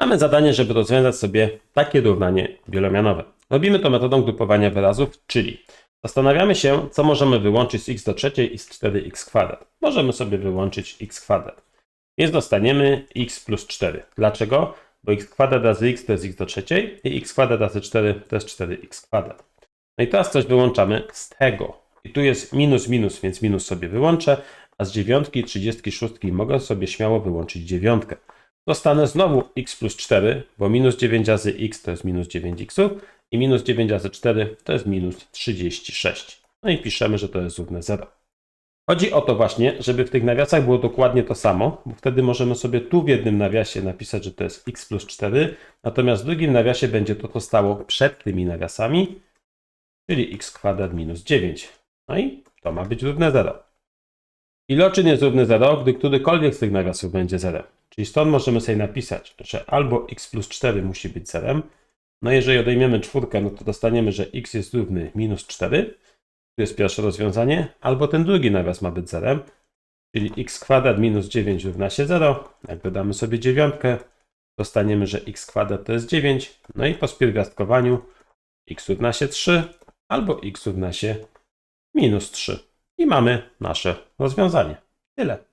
Mamy zadanie, żeby rozwiązać sobie takie równanie wielomianowe. Robimy to metodą grupowania wyrazów, czyli zastanawiamy się, co możemy wyłączyć z x do trzeciej i z 4x kwadrat. Możemy sobie wyłączyć x kwadrat. Więc dostaniemy x plus 4. Dlaczego? Bo x kwadrat razy x to jest x do trzeciej i x kwadrat razy 4 to jest 4x kwadrat. No i teraz coś wyłączamy z tego. I tu jest minus minus, więc minus sobie wyłączę, a z dziewiątki i 36 mogę sobie śmiało wyłączyć dziewiątkę. Dostanę znowu x plus 4, bo minus 9 razy x to jest minus 9x i minus 9 razy 4 to jest minus 36. No i piszemy, że to jest równe 0. Chodzi o to właśnie, żeby w tych nawiasach było dokładnie to samo, bo wtedy możemy sobie tu w jednym nawiasie napisać, że to jest x plus 4, natomiast w drugim nawiasie będzie to, co stało przed tymi nawiasami, czyli x kwadrat minus 9. No i to ma być równe 0. Iloczyn jest równy 0, gdy którykolwiek z tych nawiasów będzie 0. Czyli stąd możemy sobie napisać, że albo x plus 4 musi być 0. No jeżeli odejmiemy czwórkę, no to dostaniemy, że x jest równy minus 4. To jest pierwsze rozwiązanie. Albo ten drugi nawias ma być 0. Czyli x kwadrat minus 9 równa się 0. Jak dodamy sobie dziewiątkę, dostaniemy, że x kwadrat to jest 9. No i po spierwiastkowaniu x równa się 3 albo x równa się minus 3. I mamy nasze rozwiązanie. Tyle.